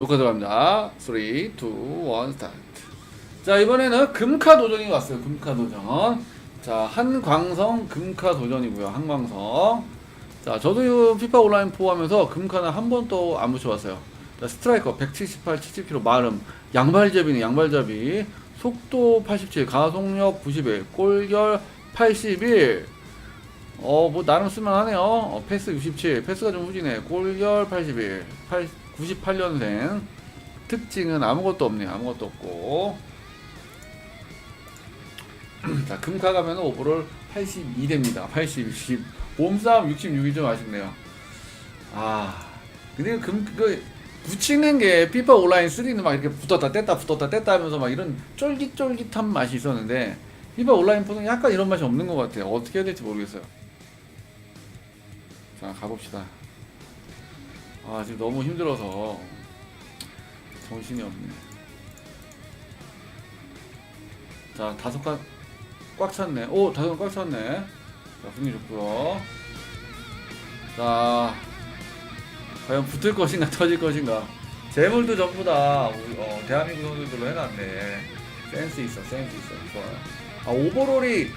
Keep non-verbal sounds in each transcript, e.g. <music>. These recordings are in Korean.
녹화 들어갑니다. 3, 2, 1, 스타트. 자, 이번에는 금카 도전이 왔어요. 금카 도전. 자, 한광성 금카 도전이고요. 한광성. 자, 저도 이 피파 온라인 4 하면서 금카는 한 번도 안 붙여봤어요. 자, 스트라이커 178, 70kg 마름, 양발잡이네, 양발잡이. 속도 87, 가속력 91, 골결 81. 어, 뭐, 나름 쓸만하네요. 어, 패스 67, 패스가 좀 후지네. 골결 81, 8, 98년생. 특징은 아무것도 없네요. 아무것도 없고. <clears throat> 자, 금카 가면 오버롤 82대입니다. 80, 60. 몸싸움 66이 좀 아쉽네요. 아, 근데 금, 그, 붙이는 게 피파 온라인 3는 막 이렇게 붙었다 뗐다 붙었다 뗐다 하면서 막 이런 쫄깃쫄깃한 맛이 있었는데 피파 온라인 4는 약간 이런 맛이 없는 것 같아요. 어떻게 해야 될지 모르겠어요. 자, 가봅시다. 아, 지금 너무 힘들어서 정신이 없네. 자, 다섯 칸꽉 찼네. 오, 다섯 칸 꽉 찼네. 자, 분위기 좋고요. 자, 과연 붙을 것인가 <laughs> 터질 것인가. 재물도 전부 다 우리, 어, 대한민국 선수들로 해놨네. 센스 있어, 센스 있어. 좋아요. 아, 오버롤이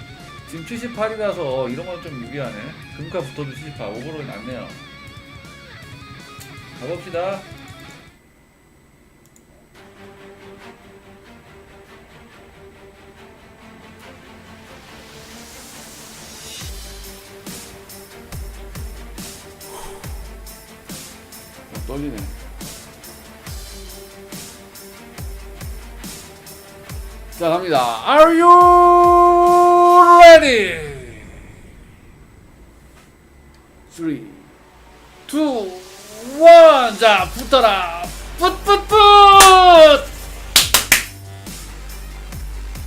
지금 78이라서 이런 건 좀 유리하네. 금가 붙어도 78, 오버롤이 낫네요. 가봅시다. 어, 떨리네. 자, 갑니다. Are you ready? 3, 2, 1. 자, 붙어라. 풋풋풋!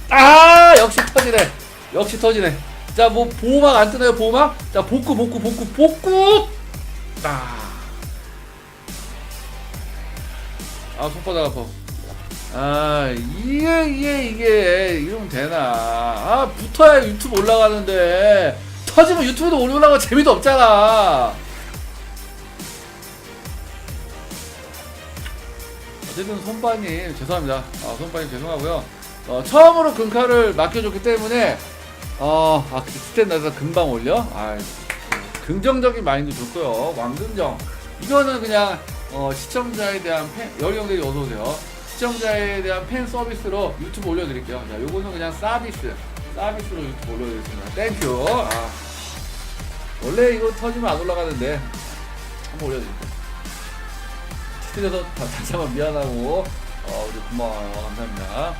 아, 역시 터지네. 역시 터지네. 자, 뭐, 보호막 안 뜨나요, 보호막? 자, 복구, 복구, 복구, 복구! 아. 아, 손바닥 아파. 아, 이게, 이게, 이게, 이러면 되나. 아, 붙어야 유튜브 올라가는데. 터지면 유튜브도 올라가고 재미도 없잖아. 어쨌든 손빠님, 죄송합니다. 아, 손빠님 죄송하고요. 어, 처음으로 금카를 맡겨줬기 때문에, 어, 아, 나서 금방 올려? 아, 긍정적인 마인드 좋고요. 왕긍정. 이거는 그냥, 어, 시청자에 대한 팬, 여리 형들이 어서 오세요. 시청자에 대한 팬 서비스로 유튜브 올려드릴게요. 자, 요거는 그냥 서비스. 서비스로 유튜브 올려드리겠습니다. 땡큐. 아, 원래 이거 터지면 안 올라가는데, 한번 올려드릴게요. 틀려서 다- 다시 한번 미안하고, 어, 우리 고마워요. 감사합니다.